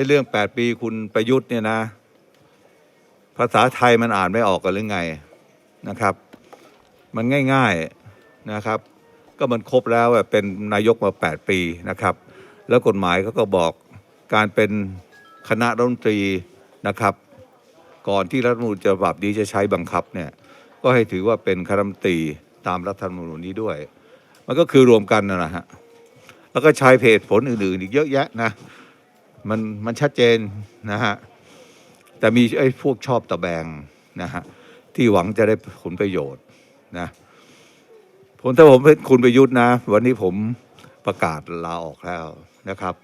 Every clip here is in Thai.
อ้เรื่องแปดปีคุณประยุทธ์เนี่ยนะ ภาษาไทยมันอ่านไม่ออกกันหรือไงนะครับ มันง่ายๆนะครับ ก็มันครบแล้วอะเป็นนายกมาแปดปีนะครับ แล้วกฎหมายเขาก็บอกการเป็นคณะรัฐมนตรีนะครับ ก่อนที่รัฐมนูญฉบับนี้จะใช้บังคับเนี่ยก็ให้ถือว่าเป็นคณะรัฐมนตรีตามรัฐธรรมนูญนี้ด้วย มันก็คือรวมกันนะฮะแล้วก็ใช้เพจผลอื่นๆ อีกเยอะแยะนะ มันมันชัดเจนนะฮะแต่มีไอ้พวกชอบตะแบงนะฮะที่หวังจะได้ผลประโยชน์นะผมถ้าผมเป็นคุณประยุทธ์นะ วันนี้ผมประกาศลาออกแล้วนะครับ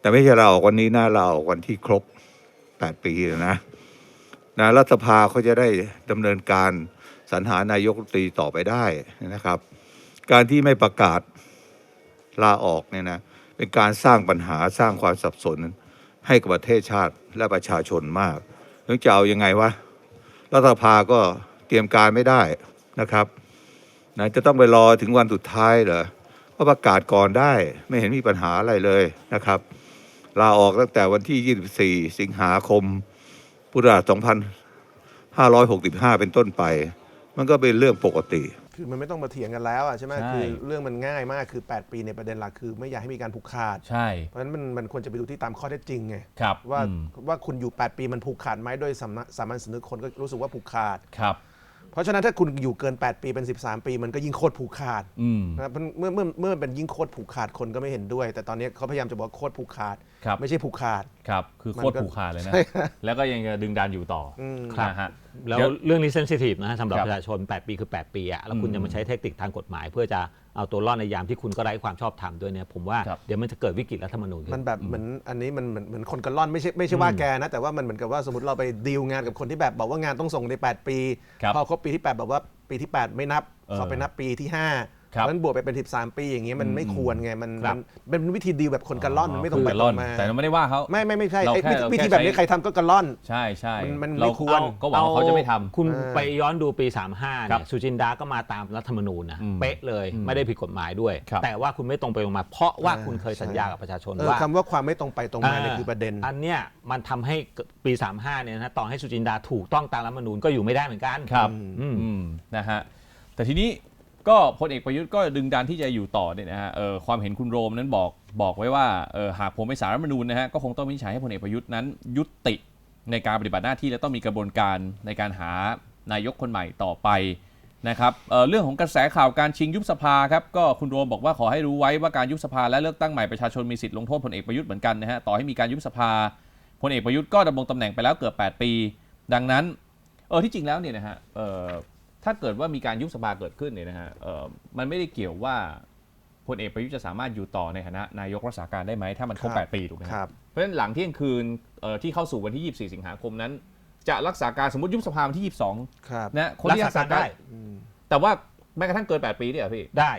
แต่ไม่ใช่ลาออกวันนี้นะลาออกวันที่ครบแปดปีแล้วนะนะรัฐสภาเขาจะได้ดำเนินการสรรหานายกรัฐมนตรีต่อไปได้นะครับ การที่ไม่ประกาศลาออกเนี่ยนะ เป็นการสร้างปัญหาสร้างความสับสนให้กับประเทศชาติและประชาชนมากถึงจะเอายังไงวะรัฐสภาก็เตรียมการไม่ได้นะครับนะจะต้องไปรอถึงวันสุดท้ายเหรอก็ประกาศก่อนได้ไม่เห็นมีปัญหาอะไรเลยนะครับลาออกตั้งแต่วันที่ 24 สิงหาคม พุทธศักราช 2565 เป็นต้นไป มันก็เป็นเรื่องปกติ คือมันไม่ต้องมาเถียงกันแล้วอะใช่ไหมใช่ คือเรื่องมันง่ายมากคือ 8 ปีในประเด็นหลักคือ ไม่อยากให้มีการผูกขาด ใช่เพราะฉะนั้นมันมันควรจะไปดูที่ตามข้อเท็จจริงไงครับว่าอืมว่าคุณอยู่ 8 ปีมันผูกขาดไหมโดยสำนักสามัญสำนึกคนก็รู้สึกว่าผูกขาด ครับ เพราะฉะนั้นถ้าคุณอยู่เกิน 8 ปีเป็น 13 ปี มันก็ยิ่งโคตรผูกขาดอืม นะครับมันเมื่อเมื่อเมื่อมันเป็นยิ่งโคตรผูกขาดคนก็ไม่เห็นด้วย แต่ตอนนี้เขาพยายามจะบอกว่าโคตรผูกขาด ครับ ไม่ใช่ผูกขาด ครับ คือมันโคตรก็ผูกขาดเลยนะใช่แล้วก็ยังจะดึงดันอยู่ต่อออืมนะฮะ แล้วเดี๋ยวเรื่องนี้เซนซิทีฟนะฮะสำหรับครับประชาชน 8 ปีคือ 8 ปีอะแล้วคุณอืมจะมาใช้เทคนิคทางกฎหมาย เพื่อจะ เอาตัวรอดในยามที่คุณก็ไร้ความชอบธรรมด้วยเนี่ยผมว่าครับ เดี๋ยวมันจะเกิดวิกฤตรัฐธรรมนูญขึ้มันแบบเหมือนอันนี้มันเหมือนเหมือนคนกันล่อนไม่ใช่ไม่ใช่ว่าแกนะ แต่ว่ามันเหมือนกับว่าสมมติเราไปดีลงานกับคนที่แบบบอกว่างานต้องส่งใน 8 ปี ครับพอครบปีที่ 8 บอกว่าปีที่ 8 ไม่นับ เออ ขอไปนับปีที่ 5 ครับเพราะฉะนั้นบวกไปเป็น 13 ปีอย่างเงี้ยมันไม่ควรไงมันครัมับนเป็นวิธีดีลแบบคนกันล่อนมันไม่ตรงคืไปกันตล่รอนงมาแต่เราไม่ได้ว่าเขา ไม่ไม่ไม่ใช่เราไอ้แค่วิธีเราแค่วิธีแบบนี้ใช้ ใครทำก็กันล่อน ใช่ใช่มันมันเราไม่ควรเอาก็หวังว่าเขาจะไม่ทำ คุณเออ ไปย้อนดูปี 35ครัเนี่บยสุจินดาก็มาตามรัฐธรรมนูญนะอืมเป๊ะเลยอืมไม่ได้ผิดกฎหมายด้วย ครับ แต่ว่าคุณไม่ตรงไปตรงมา เพราะว่าอ่าคุณเคยสัญญากับประชาชนเออว่า คำว่าความไม่ตรงไปตรงมาเนี่ยคือประเด็น อันเนี้ยมันทำให้ปี 35เนี่ยนะต่อให้สุจินดาถูกต้องตามรัฐธรรมนูญก็อยู่ไม่ได้เหมือนกัน ครับอืม อืมนะฮะแต่ทีนี้ ก็พลเอกประยุทธ์ก็ดึงดันที่จะอยู่ต่อเนี่ยนะฮะเออความเห็นคุณโรมนั้นบอกบอกไว้ว่าเออหากผมไปนสารรัฐมนูญนะฮะก็คงต้องวินิจฉัยให้พลเอกประยุทธ์นั้นยุติในการปฏิบัติหน้าที่และต้องมีกระบวนการในการหานายกคนใหม่ต่อไปนะครับเเรื่องของกระแสข่าวการชิงยุบสภาครับก็คุณโรมบอกว่าขอให้รู้ไว้ว่าการยุบสภาและเลือกตั้งใหม่ประชาชนมีสิทธิ์ลงโทษพลเอกประยุทธ์เหมือนกันนะฮะต่อให้มีการยุบสภาพลเอกประยุทธ์ก็ดำรงตำแหน่งไปแล้วเกือบ 8 ปี ดังนั้นเออที่จริงแล้วเนี่ยนะฮะเออ ถ้าเกิดว่ามีการยุบสภาเกิดขึ้นเนี่ยนะฮะเอ่อมันไม่ได้เกี่ยวว่าพลเอกประยุทธ์จะสามารถอยู่ต่อในฐานะนายกรักษาการได้ไหมถ้ามันครบครับ8 ปีถูกไหมครับเพราะฉะนั้นหลังเที่ยงคืนเอ่อที่เข้าสู่วันที่ 24 สิงหาคมนั้น จะรักษาการสมมติยุบสภาวันที่ 22ครับนะคนรักที่ษารักษาการการได้แต่ว่าแม้กระทั่งเกิน 8 ปีเนี่ยเหรอพี่ได้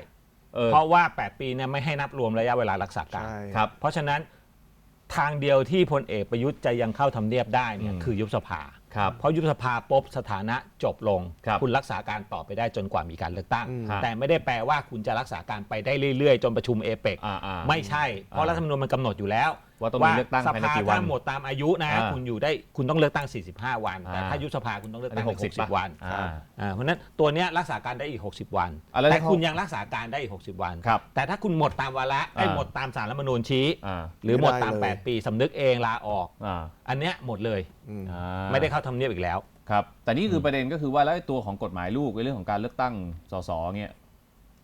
เออเพราะว่า 8 ปีเนี่ยไม่ให้นับรวมระยะเวลารักษาการใช่ครับเพราะฉะนั้นทางเดียวที่พลเอกประยุทธ์จะยังเข้าทำเนียบได้เนี่ยอืมคือยุบสภา ครับเพราะยุบสภาปุ๊บสถานะจบลงครับณรักษาการต่อไปได้จนกว่ามีการเลือกตั้ง อืมแต่ไม่ได้แปลว่าคุณจะรักษาการไปได้เรื่อยๆ จนประชุมเอเปกอ่าอ่าไม่ใช่ เพราะรัฐธรรมนูญมันกำหนดอยู่แล้ว ว่าต้องมีเลือกตั้งสภายในภากี่วันถ้าหมดตามอายุนะ อ่าคุณอยู่ได้คุณต้องเลือกตั้ง 45 วัน แต่อ่าถ้ายุบสภาคุณต้องเลือกอันตั้นี้ง60 60วันอ่าอ่าเพราะฉะนั้นตัวเนี้ยรักษาการได้อีก 60 วัน อะแล้วแต่ถ้าคุณเขายังรักษาการได้อีก 60 วัน ครับแต่ถ้าคุณหมดตามวาระไอ้อ่า หมดตามสารรัฐธรรมนูญชี้ อ่าหรือหมดตาม ไม่ได้เลย 8 ปีสำนึกเองลาออก อ่าอันเนี้ยหมดเลย อืม อ่าไม่ได้เข้าทำเนียบอีกแล้ว ครับ แต่นี่คือประเด็นก็คือว่าแล้วไอ้ตัวของกฎหมายลูกในเรื่องของการเลือกตั้งสสเงี้ย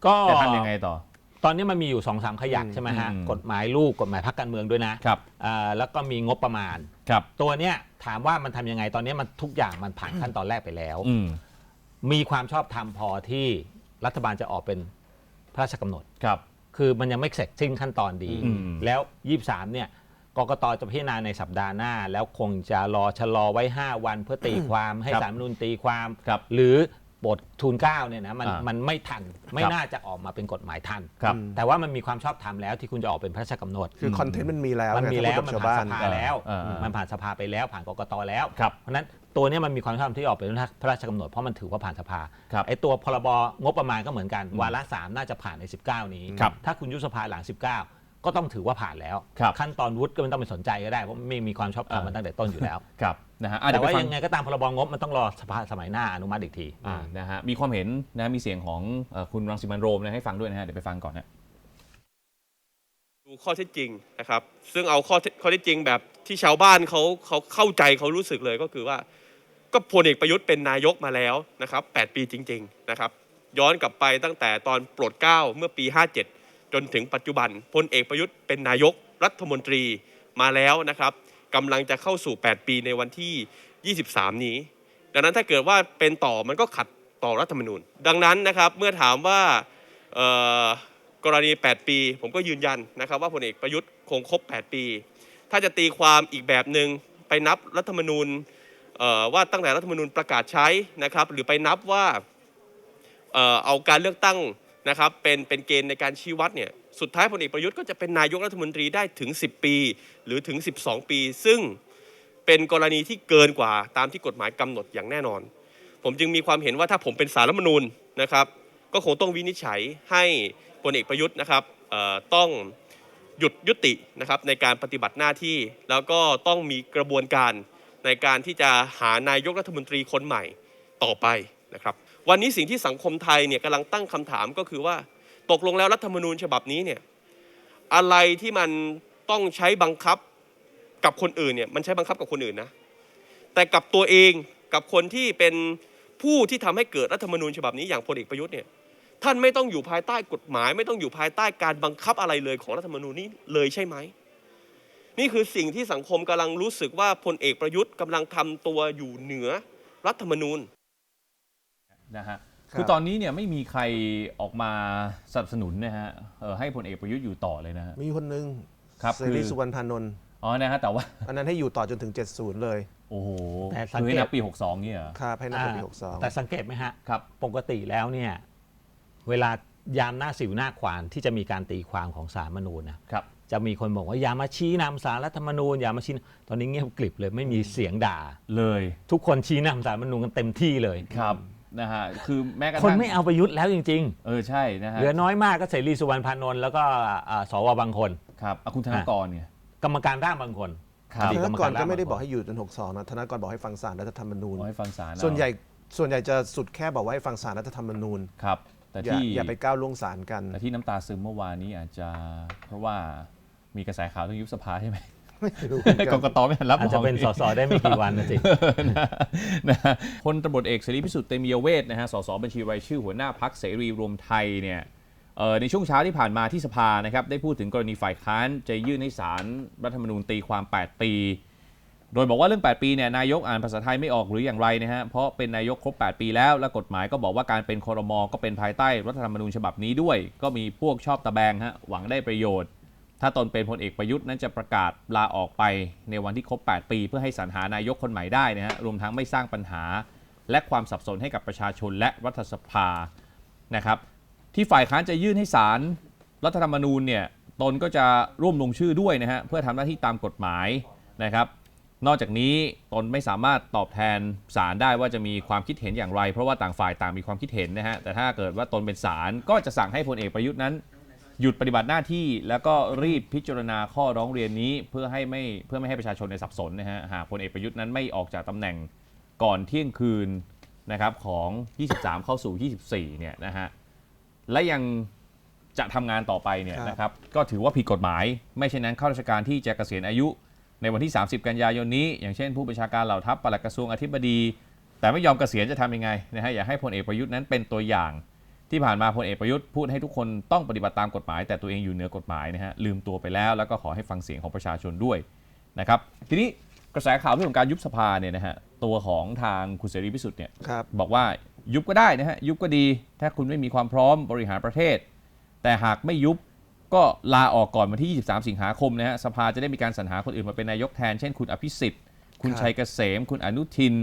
ก็ จะทำยังไงต่อ ตอนนี้มันมีอยู่2อสามขยักอืมใช่ไหมฮะอืมกฎหมายลูกกฎหมายพรรคการเมืองด้วยนะครับ อ่าแล้วก็มีงบประมาณ ครับตัวเนี้ยถามว่ามันทำยังไงตอนนี้มันทุกอย่างมันผ่านขั้นตอนแรกไปแล้ว อืมมีความชอบธรรมพอที่รัฐบาลจะออกเป็นพระราชกำหนด ครับ คือมันยังไม่เสร็จสิ้นขั้นตอนดี อืม แล้ว 23 เนี่ยกกตจะพิจารณาในสัปดาห์หน้า แล้วคงจะรอชะลอไว้ 5 วันเพื่อตีความให้ครับสารรัฐธรรมนูญตีความ ครับ หรือ บททูลเกล้าเนี่ยนะมันอ่ามัมันไม่ทันไม่ครับน่าจะออกมาเป็นกฎหมายทัน ครับ แต่ว่ามันมีความชอบธรรมแล้วที่คุณจะออกเป็นพระราชกำหนด คือคอนเทนต์มันมีแล้วมันมีไงแล้วถ้ามันพูดกับชาวผ่านบ้านสภาแล้ว อ่าอ่ามัมันผ่านสภาไปแล้วผ่านกกตแล้ว ครับ เพราะฉะนั้นตัวเนี้ยมันมีความชอบธรรมที่ออกเป็นพระราชกำหนดเพราะมันถือว่าผ่านสภาครับ ไอ้ตัวพรบงบประมาณก็เหมือนกัน วาระสามน่าจะผ่านใน 19 นี้ ครับถ้าคุณยุบสภาหลัง 19 ก็ต้องถือว่าผ่านแล้ว ครับขั้นตอนวุฒิก็ไม่ต้องไปสนใจก็ได้เพราะไม่มีความชอบธรรมมาตั้งแต่ต้นอยู่แล้ว ครับ นะฮะอะแต่เดี๋ยวว่าไปฟังยังไงก็ตามพรบงบมันต้องรอสภาสมัยหน้าอนุมัติอีกที อ่านะฮะมีความเห็นนะมีเสียงของเอ่อคุณรังสิมันต์โรมนะให้ฟังด้วยนะฮะเดี๋ยวไปฟังก่อนนะดูข้อเท็จจริงนะครับ ซึ่งเอาข้อเท็จข้อเท็จจริงแบบที่ชาวบ้านเขาเขาเข้าใจเขารู้สึกเลยก็คือว่า ก็พลเอกประยุทธ์เป็นนายกมาแล้วนะครับ8ปีจริง ๆนะครับ ย้อนกลับไปตั้งแต่ตอนโปรดเกล้าเมื่อปี 57 จนถึงปัจจุบันพลเอกประยุทธ์เป็นนายกรัฐมนตรีมาแล้วนะครับ กำลังจะเข้าสู่ 8 ปีในวันที่ 23 นี้ ดังนั้นถ้าเกิดว่าเป็นต่อมันก็ขัดต่อรัฐธรรมนูญ ดังนั้นนะครับเมื่อถามว่ากรณี 8 ปี ผมก็ยืนยันนะครับว่าพลเอกประยุทธ์คงครบ 8 ปี ถ้าจะตีความอีกแบบหนึ่งไปนับรัฐธรรมนูญว่าตั้งแต่รัฐธรรมนูญประกาศใช้นะครับ หรือไปนับว่าเอาการเลือกตั้งนะครับเป็นเป็นเกณฑ์ในการชี้วัดเนี่ย สุดท้ายพลเอกประยุทธ์ก็จะเป็นนายกรัฐมนตรีได้ถึง 10 ปี หรือถึง 12 ปี ซึ่งเป็นกรณีที่เกินกว่าตามที่กฎหมายกำหนดอย่างแน่นอน ผมจึงมีความเห็นว่าถ้าผมเป็นสารรัฐมนูญนะครับ ก็คงต้องวินิจฉัยให้พลเอกประยุทธ์นะครับต้องหยุดยุตินะครับในการปฏิบัติหน้าที่ แล้วก็ต้องมีกระบวนการในการที่จะหานายกรัฐมนตรีคนใหม่ต่อไปนะครับ วันนี้สิ่งที่สังคมไทยเนี่ยกำลังตั้งคำถามก็คือว่า ตกลงแล้วรัฐธรรมนูญฉบับนี้เนี่ยอะไรที่มันต้องใช้บังคับกับคนอื่นเนี่ยมันใช้บังคับกับคนอื่นนะแต่กับตัวเองกับคนที่เป็นผู้ที่ทำให้เกิดรัฐธรรมนูญฉบับนี้อย่างพลเอกประยุทธ์เนี่ยท่านไม่ต้องอยู่ภายใต้กฎหมาย ไม่ต้องอยู่ภายใต้การบังคับอะไรเลยของรัฐธรรมนูญนี้เลยใช่ไหมนี่คือสิ่งที่สังคมกำลังรู้สึกว่าพลเอกประยุทธ์กำลังทำตัวอยู่เหนือรัฐธรรมนูญนะฮะ ครับคือตอนนี้เนี่ยไม่มีใครออกมาสนับสนุนนะฮะเอ่อให้พลเอกประยุทธ์อยู่ต่อเลยนะฮะมีคนหนึ่งครับเสรีคือสุวรรณพานนท์อ๋อนะฮะแต่ว่าอันนั้นให้อยู่ต่อจนถึง 70 เลย โอ้โหแต่สังคือเกตให้นับปี 62เนี่ยเหรอครับให้นับเป็นปีอ่า62 แต่สังเกตไหมฮะครับปกติแล้วเนี่ยเวลายามหน้าสิวหน้าขวานที่จะมีการตีความของสารรฐธรรมนูญนะครับจะมีคนบอกว่าอย่ามาชี้นำสารรัฐธรรมนูญอย่ามาชี้นำตอนนี้เงียบกริบเลยไม่มีเสียงด่าเลย ทุกคนชี้นำสารรัฐธรรมนูญกันเต็มที่เลยครับ นะฮะคือแม้กระคนทั่งไม่เอาประยุทธ์แล้วจริง เออใช่นะๆ ฮะเหลือน้อยมากก็เสรีสุวรรณพานนท์แล้วก็อ่าสวบางคน ครับอะคุณธนากรเนี่ยกรรมการร่างบางคน ครับธดีนากรก็ไม่ได้บอกให้อยู่จน 62 นะธนากรบอกให้ฟังสารรัฐธรรมนูญ ขอให้ฟังสารเอาส่วนใหญ่ส่วนใหญ่จะสุดแค่บอกว่าให้ฟังสารรัฐธรรมนูญครับ แต่อย่าที่อย่าไปก้าวล่วงสารกัน แต่ที่น้ำตาซึมเมื่อวานนี้อาจจะเพราะว่ามีกระแสข่าวเรื่องยุบสภาใช่ไหม ไม่รู้เหมือนกันกกตไม่ทันรับอาจจะเป็นสสได้ไม่กี่วันนะสินะนะฮะพลตำรวจเอกเสรีพิสุทธิ์เตมียเวทนะฮะ สสบัญชีรายชื่อหัวหน้าพักเสรีรวมไทยเนี่ยเอ่อในช่วงเช้าที่ผ่านมาที่สภานะครับ ได้พูดถึงกรณีฝ่ายค้านจะยื่นให้ศาลรัฐธรรมนูญตีความ 8 ปี โดยบอกว่าเรื่อง 8 ปีเนี่ยนายกอ่านภาษาไทยไม่ออกหรืออย่างไรนะฮะ เพราะเป็นนายกครบ 8 ปีแล้ว และกฎหมายก็บอกว่าการเป็นคอรมอก็เป็นภายใต้รัฐธรรมนูญฉบับนี้ด้วย ก็มีพวกชอบตะแบงฮะหวังได้ประโยชน์ ถ้าตนเป็นพลเอกประยุทธ์นั้นจะประกาศลาออกไปในวันที่ครบ 8 ปี เพื่อให้สรรหานายกคนใหม่ได้นะฮะรวมทั้งไม่สร้างปัญหา และความสับสนให้กับประชาชนและรัฐสภานะครับ ที่ฝ่ายค้านจะยื่นให้ศาลรัฐธรรมนูญเนี่ยตนก็จะร่วมลงชื่อด้วยนะฮะเพื่อทำหน้าที่ตามกฎหมายนะครับ นอกจากนี้ตนไม่สามารถตอบแทนศาลได้ว่าจะมีความคิดเห็นอย่างไร เพราะว่าต่างฝ่ายต่างมีความคิดเห็นนะฮะแต่ถ้าเกิดว่าตนเป็นศาลก็จะสั่งให้พลเอกประยุทธ์นั้น หยุดปฏิบัติหน้าที่แล้วก็รีบพิจารณาข้อร้องเรียนนี้เพื่อให้ไม่เพื่อไม่ให้ประชาชนในสับสนนะฮะหากพลเอกประยุทธ์นั้นไม่ออกจากตำแหน่งก่อนเที่ยงคืนนะครับของ 23 เข้าสู่ 24 เนี่ยนะฮะและยังจะทำงานต่อไปเนี่ยครับ นะครับก็ถือว่าผิดกฎหมาย ไม่เช่นนั้นข้าราชการที่จะเกษียณอายุ ในวันที่ 30 กันยายนนี้ อย่างเช่น ผู้บัญชาการเหล่าทัพปลัดกระทรวงอธิบดี แต่ไม่ยอมเกษียณจะทำยังไงนะฮะอยากให้พลเอกประยุทธ์นั้นเป็นตัวอย่าง ที่ผ่านมาพลเอกประยุทธ์พูดให้ทุกคนต้องปฏิบัติตามกฎหมาย แต่ตัวเองอยู่เหนือกฎหมายนะฮะลืมตัวไปแล้วแล้วก็ขอให้ฟังเสียงของประชาชนด้วยนะครับทีนี้กระแสข่าวเรื่องของการยุบสภาเนี่ยนะฮะตัวของทางคุณเสรีพิสุทธิ์เนี่ยครับ บอกว่ายุบก็ได้นะฮะยุบก็ดีถ้าคุณไม่มีความพร้อมบริหารประเทศ แต่หากไม่ยุบก็ลาออกก่อนวันที่ 23 สิงหาคมนะฮะสภาจะได้มีการสรรหาคนอื่นมาเป็นนายกแทน เช่นคุณอภิสิทธิ์ คุณครับชัยเกษม คุณอนุทิน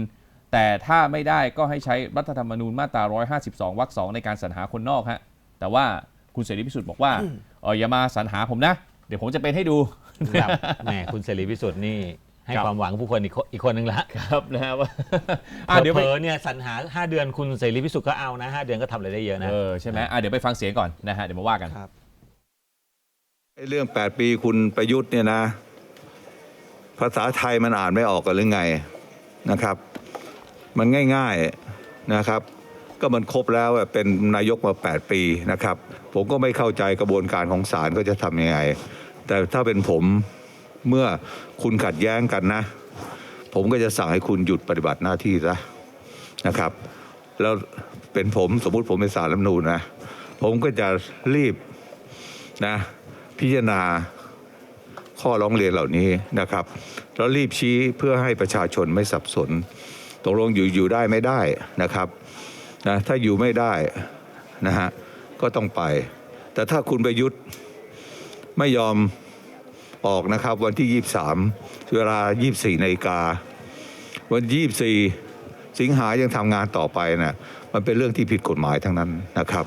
แต่ถ้าไม่ได้ก็ให้ใช้รัฐธรรมนูญมาตรา 152 วรรคสองในการสรรหาคนนอกฮะแต่ว่าคุณเสรีพิสุทธิ์บอกว่าเอออย่ามาสรรหาผมนะ เดี๋ยวผมจะเป็นให้ดูครับแหมคุณเสรีพิสุทธิ์นี่ให้ครับความหวังผู้คนอีกคนอีกคนหนึ่งละครับนะฮะว่าอะเดี๋ยวเผไปลอๆเนี่ยสรรหา 5 เดือนคุณเสรีพิสุทธิ์ก็เอานะ 5 เดือนก็ทำอะไรได้เยอะนะเออใช่ไหมอะเดี๋ยวไปฟังเสียงก่อนนะฮะเดี๋ยวมาว่ากันครับไอ้เรื่อง 8 ปีคุณประยุทธ์เนี่ยนะ ภาษาไทยมันอ่านไม่ออกกันหรือไงนะครับ มันง่ายๆนะครับ ก็มันครบแล้วเป็นนายกมา 8 ปีนะครับ ผมก็ไม่เข้าใจกระบวนการของศาลก็จะทำยังไง แต่ถ้าเป็นผมเมื่อคุณขัดแย้งกันนะ ผมก็จะสั่งให้คุณหยุดปฏิบัติหน้าที่ซะนะครับ แล้วเป็นผมสมมุติผมเป็นสารรัฐมนูญนะผมก็จะรีบนะพิจารณาข้อร้องเรียนเหล่านี้นะครับ แล้วรีบชี้เพื่อให้ประชาชนไม่สับสน ตกลงอยู่อยู่ได้ไม่ได้นะครับนะถ้าอยู่ไม่ได้นะฮะก็ต้องไป แต่ถ้าคุณประยุทธ์ไม่ยอมออกนะครับ วันที่ 23 เวลา 24นาฬิกา วันที่24 สิงหายังทำงานต่อไปนะมันเป็นเรื่องที่ผิดกฎหมายทั้งนั้นนะครับ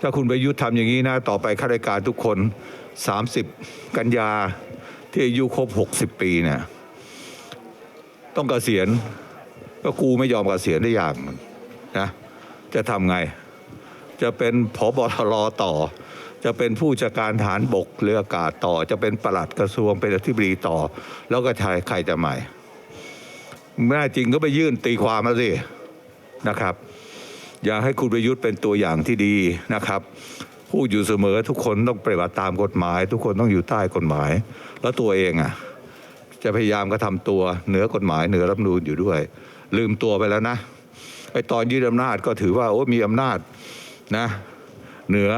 ถ้าคุณประยุทธ์ทำอย่างนี้นะต่อไปข้าราชการทุกคน 30 กันยาที่อายุครบ 60 ปีเนี่ยต้องเกษียณ ก็กูไม่ยอมกเกษียณได้อย่างหนึ่งนะจะทำไง จะเป็นผบทรต่อ จะเป็นผู้จัดการฐานบกเรืออากาศต่อ จะเป็นปลัดกระทรวงเป็นอธิบดีต่อ แล้วก็ใครใครจะใหม่แม่จริงก็ไปยื่นตีความมาสินะครับ อยากให้คุณประยุทธ์เป็นตัวอย่างที่ดีนะครับพูดอยู่เสมอทุกคนต้องปฏิบัติตามกฎหมาย ทุกคนต้องอยู่ใต้กฎหมาย แล้วตัวเองอะจะพยายามกระทำตัวเหนือกฎหมายเหนือรัฐมนูญอยู่ด้วย ลืมตัวไปแล้วนะไอตอนยึดอำนาจก็ถือว่าโอ้มีอำนาจนะเหนือ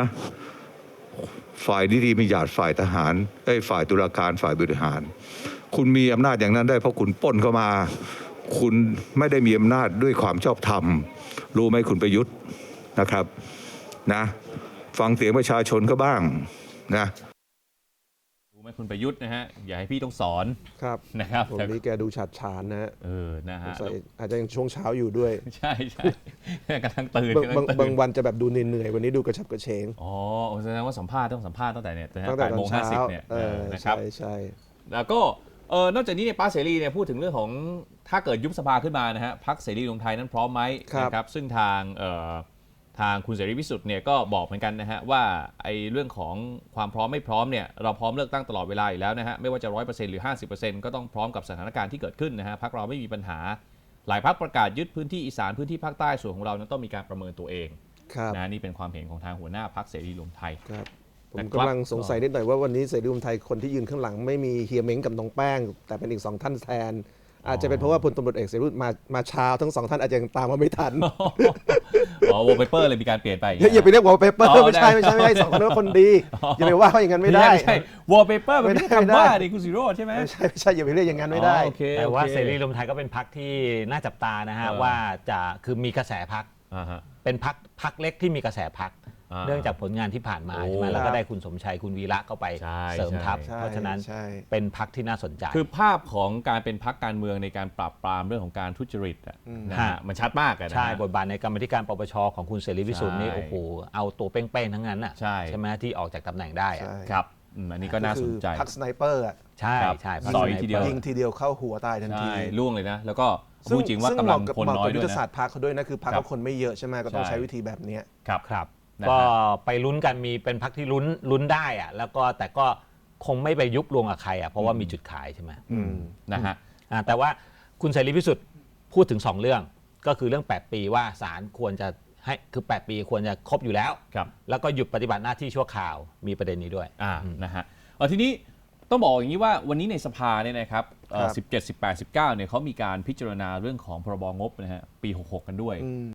ฝ่ายนิติบัญญัติฝ่ายทหารไอ้ฝ่ายตุลาการฝ่ายบริหาร คุณมีอำนาจอย่างนั้นได้เพราะคุณป้นเข้ามา คุณไม่ได้มีอำนาจด้วยความชอบธรรม รู้ไหมคุณประยุทธ์นะครับนะฟังเสียงประชาชนก็บ้างนะ ไหมคุณประยุทธ์นะฮะ อย่าให้พี่ต้องสอนครับนะครับวันแต่นี้แกดูฉัดฉานนะฮะเออนะสงฮะสัยอาจจะยังช่วงเช้าอยู่ด้วย ใช่ใช่กำลังตื่นบางกำลับางงตื่บางนวันจะแบบดูเหนื่อยๆวันนี้ดูกระฉับกระเฉงอ๋อแสดงว่าสัมภาษณ์ต้องสัมภาษณ์ตั้งแต่เนี่ยนะฮะตั้งแต่แปดตอโมนงห้าเช้าสิบเนี่ยเออนะครับใช่ใช่แล้วก็เออนอกจากนี้เนี่ยป้าเสรีเนี่ยพูดถึงเรื่องของถ้าเกิดยุบสภาขึ้นมานะฮะพักเสรีรวมไทยนั้นพร้อมไหมนะครับซึ่งทางเอ่อ ทางคุณเสรีพิสุทธิ์เนี่ยก็บอกเหมือนกันนะฮะว่าไอ้เรื่องของความพร้อมไม่พร้อมเนี่ยเราพร้อมเลือกตั้งตลอดเวลาอยู่แล้วนะฮะไม่ว่าจะร้อยเปอร์เซ็นต์หรือห้าสิบเปอร์เซ็นต์ก็ต้องพร้อมกับสถานการณ์ที่เกิดขึ้นนะฮะพักเราไม่มีปัญหา หลายพักประกาศยึดพื้นที่อีสานพื้นที่ภาคใต้ส่วนของเรานั้นต้องมีการประเมินตัวเองครับนะนี่เป็นความเห็นของทางหัวหน้าพักเสรีรวมไทยครับผมนะครับกำลังสงสัยนิดหน่อยว่าวันนี้เสรีรวมไทยคนที่ยืนข้างหลังไม่มีเฮียเม้งกับน้องแป้ง แต่เป็นอีกสองท่านแทน อาจจะเป็นเพราะว่าพลตำรวจเอกเสรีรุ่มามาเช้าทั้งสองท่านอาจจะยังตามมาไม่ทันอ๋อวอลเปเปอร์เลยมีการเปลี่ยนไปอย่าอย่าไปเรียกว่าเปเปอร์อ๋อไม่ใช่ได้ไม่ใช่ไม่ใช่สองคนนั้นคนดีอย่าไปว่าเขาอย่างนั้นไม่ได้ไม่ใช่วอลเปเปอร์มันไม่ใช่ไม่ได้คำว่าดิคุณซิโร่ใช่ไหมไม่ใช่ไม่ใช่อย่าไปเรียกอย่างนั้นไม่ได้อ๋อโอเคแต่ว่าโอคเสรีรวมไทยก็เป็นพักที่น่าจับตานะฮะเออว่าจะคือมีกระแสพักอ่าฮะเป็นพักพักเล็กที่มีกระแสพักอ่า เนื่องจากผลงานที่ผ่านมาโอ้ใช่ไหมแล้วก็ได้คุณสมชัยคุณวีระเข้าไปใช่เสริมทัพใช่เพราะฉะนั้นใช่เป็นพักที่น่าสนใจ คือภาพของการเป็นพักการเมืองในการปราบปรามเรื่องของการทุจริตอะนะฮะฮะมันชัดมากอะนะฮะใช่บทบาทในกรรมธิการปปชของคุณเสรีพิสุทธิ์นี่ใช่โอ้โหเอาตัวเป้งๆทั้งนั้นอะใช่ไหมที่ออกจากตำแหน่งได้อะใช่ครับอืมอันนี้ก็น่าสนใจคือพักสไนเปอร์อะใช่ครับใช่พักสอยสไนเปร์ทีเดียวยิงทีเดียวเข้าหัวตายทันทีใช่ล่วงเลยนะ แล้วก็ซึ่พูดจริงว่าซึ่กำลังเหมาะกับคนเหมาะน้อกัยบด้ยุวทยธนะศาสตร์พรรคเขาด้วยนะคือพรรคครับเขาคนไม่เยอะใช่ไหมก็ต้องใช่ใช้วิธีแบบเนี้ยครับครับนะ ก็ฮะไปลุ้นกันมีเป็นพักที่ลุ้นลุ้นได้อะแล้วก็แต่ก็คงไม่ไปยุบรวมกับใครอะเพราะว่ามีจุดขายใช่ไหมอืมนะฮะอ่าแต่ว่าคุณเสรีพิสุทธิ์พูดถึง 2 เรื่อง ก็คือเรื่อง 8 ปีว่าศาลควรจะให้คือ 8 ปีควรจะครบอยู่แล้ว ครับแล้วก็หยุดปฏิบัติหน้าที่ชั่วคราวมีประเด็นนี้ด้วย อ่านะฮะเออทีนี้ต้องบอกอย่างนี้ว่าวันนี้ในสภาเนี่ยนะครับเอ่อครับ17 18 19เนี่ยเขามีการพิจารณาเรื่องของพรบงบนะฮะปี 66 กันด้วยอืม